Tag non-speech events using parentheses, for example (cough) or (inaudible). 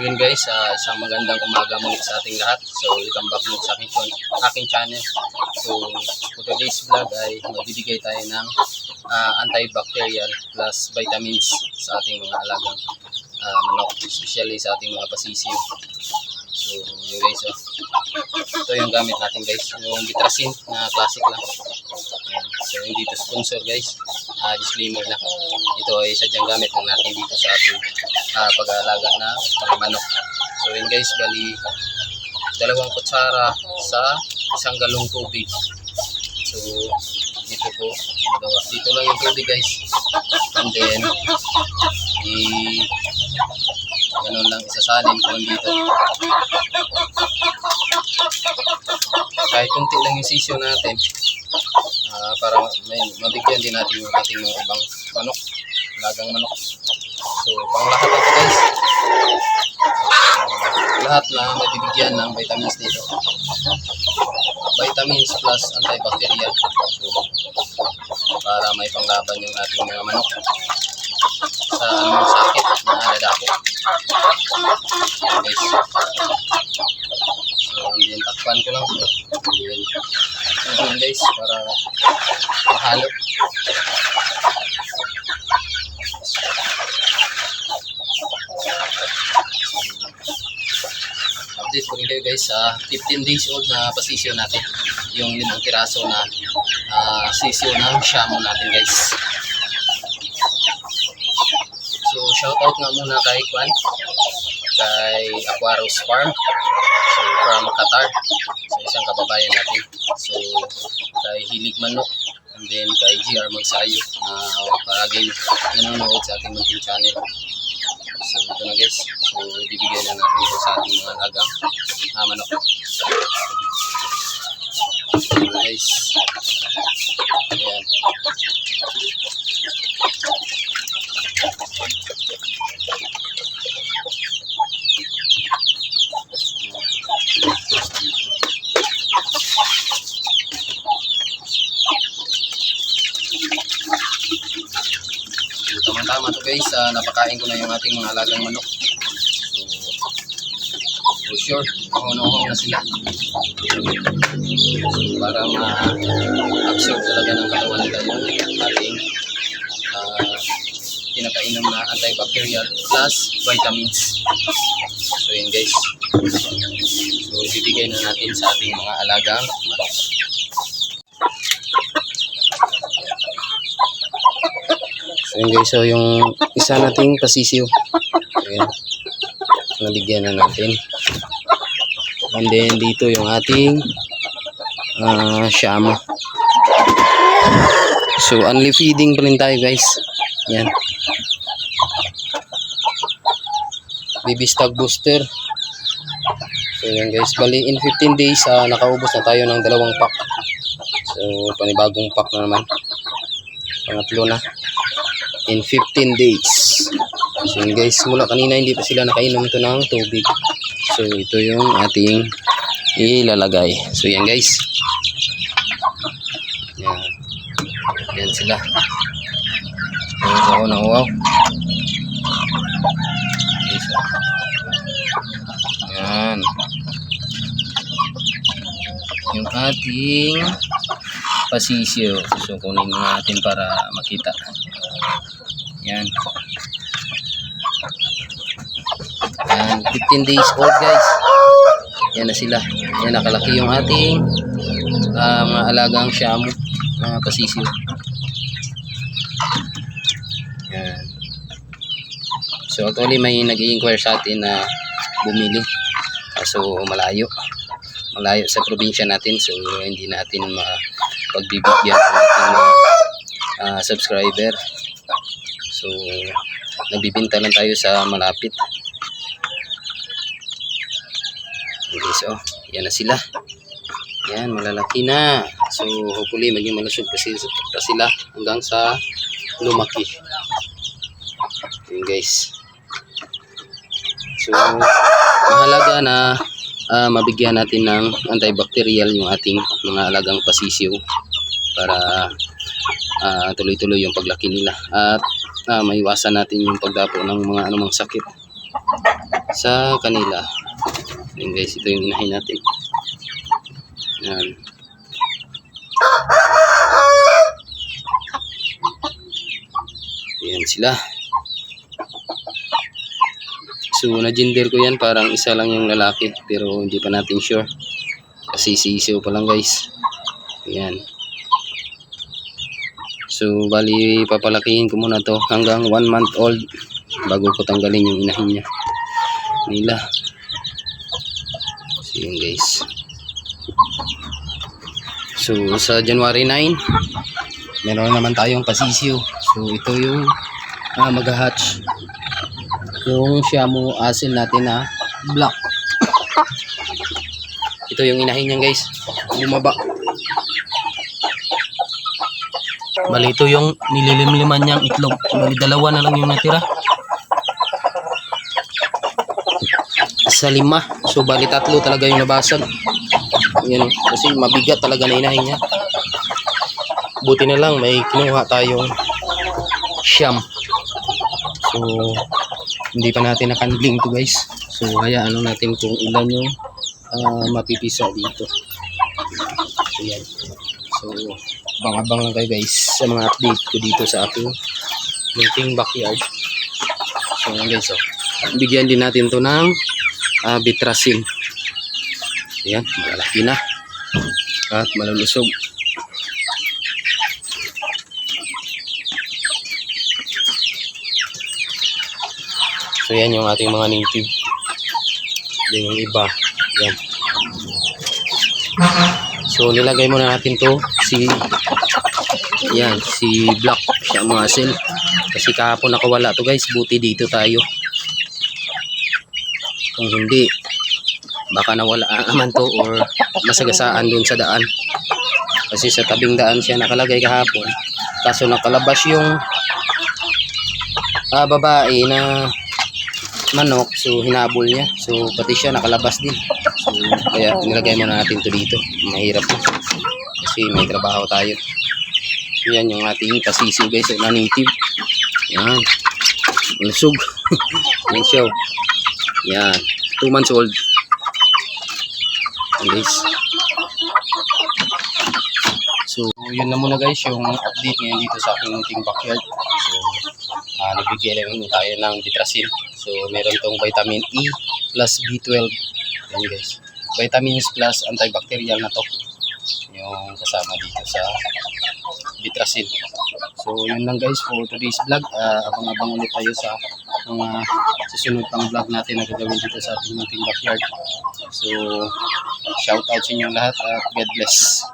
yun guys, ah, isang magandang umaga muli sa ating lahat. So welcome back muli sa aking, aking channel. So for today's vlog ay magbibigay tayo ng ah, antibacterial plus vitamins sa ating mga alagang ah, manok, especially sa ating mga pasisiyo. So yun guys, oh. ito yung gamit natin guys, yung Vitracin na classic lang. Ayan. So hindi ito sponsor guys, Ah, disclaimer lang. Ito ay sadyang gamit lang natin dito sa ating ah, pag-aalaga na mga manok. So yun guys, bali dalawang kutsara sa isang galong tubig. So dito po, dalawa. dito lang yung tubig guys. And then, i ganun lang isasalin ko dito. Kahit kunti lang yung sisyo natin, ah, para may, mabigyan din natin yung ating mga ibang manok, lagang manok. So, pang lahat ito guys. Lahat na nabibigyan ng vitamins dito. Vitamins plus antibacterial. So, para may panglaban yung ating mga manok sa anong sakit na dadako. Guys. So, hindi takpan ko lang. Hindi guys, para mahalo. Update ko rin kayo guys sa 15 days old na pasisyo natin. Yung limang piraso na ah, sisyo ng shamo natin guys. So shout out nga muna kay Kwan kay Aquaros Farm so from Qatar so isang kababayan natin. So kay Hilig Manok and then kay GR Magsayo na palagi nanonood sa ating munting channel. So ito na guys. So bibigyan na natin ito sa ating mga lagang ah, manok. Guys. Ayan. Tama-tama to guys, ah, napakain ko na yung ating mga alagang manok. So, sure, mahunong na sila. So, para ma-absorb talaga ng katawan nila yung ating ah, pinakainom na antibacterial plus vitamins. So, yun guys. So, ibibigay na natin sa ating mga alagang manok. So yun guys, so yung isa nating pasisiw. Ayan. Nabigyan na natin. And then dito yung ating ah shamo. So only feeding pa rin tayo guys. Yan. Baby stag booster. So yan guys, bali in 15 days ah, nakaubos na tayo ng dalawang pack. So panibagong pack na naman. Pangatlo na in 15 days. So yun guys, mula kanina hindi pa sila nakainom to ng tubig. So ito yung ating ilalagay. So yan guys. Yan. Yan sila. Yan ako na wow. Yan. Yung ating pasisyo. So kunin natin para makita. Yan. Yan, 15 days old guys. Yan na sila. Yan, nakalaki yung ating ah, mga alagang shamu, mga pasisiw. Yan. So actually may nag inquire sa atin na bumili. Kaso malayo. Malayo sa probinsya natin so hindi natin mapagbibigyan ng ating mga ah, subscriber. So, nagbibinta lang tayo sa malapit. Okay, so, yan na sila. Yan, malalaki na. So, hopefully, maging malusog pa sila, pa sila hanggang sa lumaki. Yun, guys. So, mahalaga na ah, mabigyan natin ng antibacterial yung ating mga alagang pasisiw para ah, tuloy-tuloy yung paglaki nila at ah, maiwasan natin yung pagdapo ng mga anumang sakit. sa kanila. Yan guys, ito yung inahin natin. Yan. Yan sila. So, na-gender ko yan. Parang isa lang yung lalaki. Pero hindi pa natin sure. Kasi sisiw pa lang guys. Yan. So, bali, papalakihin ko muna to hanggang 1 month old bago ko tanggalin yung inahin niya. Nila. Yun guys. So, sa January 9, meron naman tayong pasisiw. So, ito yung ah, mag-hatch. Yung Shamu asin natin na black. ito yung inahin niya guys. Bumaba. Bali, ito yung nililimliman niyang itlog. Bali, dalawa na lang yung natira. Sa lima. So, bali, tatlo talaga yung nabasag. Yan, kasi mabigat talaga na inahin niya. Buti na lang, may kinuha tayong siyam. So, hindi pa natin nakandling to guys. So, hayaan lang natin kung ilan yung ah, mapipisa dito. So, yan. So, abang-abang lang kayo guys sa mga update ko dito sa ating munting backyard. So, yan guys, oh. Bigyan din natin to ng ah, bitrasin. Ayan, malalaki na. At malulusog. So, yan yung ating mga native. Yan yung iba. Yan. So, nilagay muna natin to si yan, si Black siya mga asil. Kasi kahapon nakawala to guys. Buti dito tayo. Kung hindi, baka nawala (laughs) naman to or masagasaan dun sa daan. Kasi sa tabing daan siya nakalagay kahapon. Kaso nakalabas yung ah, babae na manok. So, hinabol niya. So, pati siya nakalabas din. So, kaya nilagay muna natin to dito. Mahirap na. Kasi may trabaho tayo. Yan yung ating pasisiw guys na native. Yan. Lusog. (laughs) Yan siya. Yan. 2 months old. Guys. So, yun na muna guys yung update ngayon dito sa aking munting backyard. So, uh, nagbigay lang tayo ng bitrasin. So, meron tong vitamin E plus B12. Yan guys. Vitamins plus antibacterial na to. Yung kasama dito sa bitrasin. So, yun lang guys for today's vlog. Ah, abang-abang ulit tayo sa mga susunod pang vlog natin na gagawin dito sa ating backyard. So, shout out sa inyo lahat at God bless.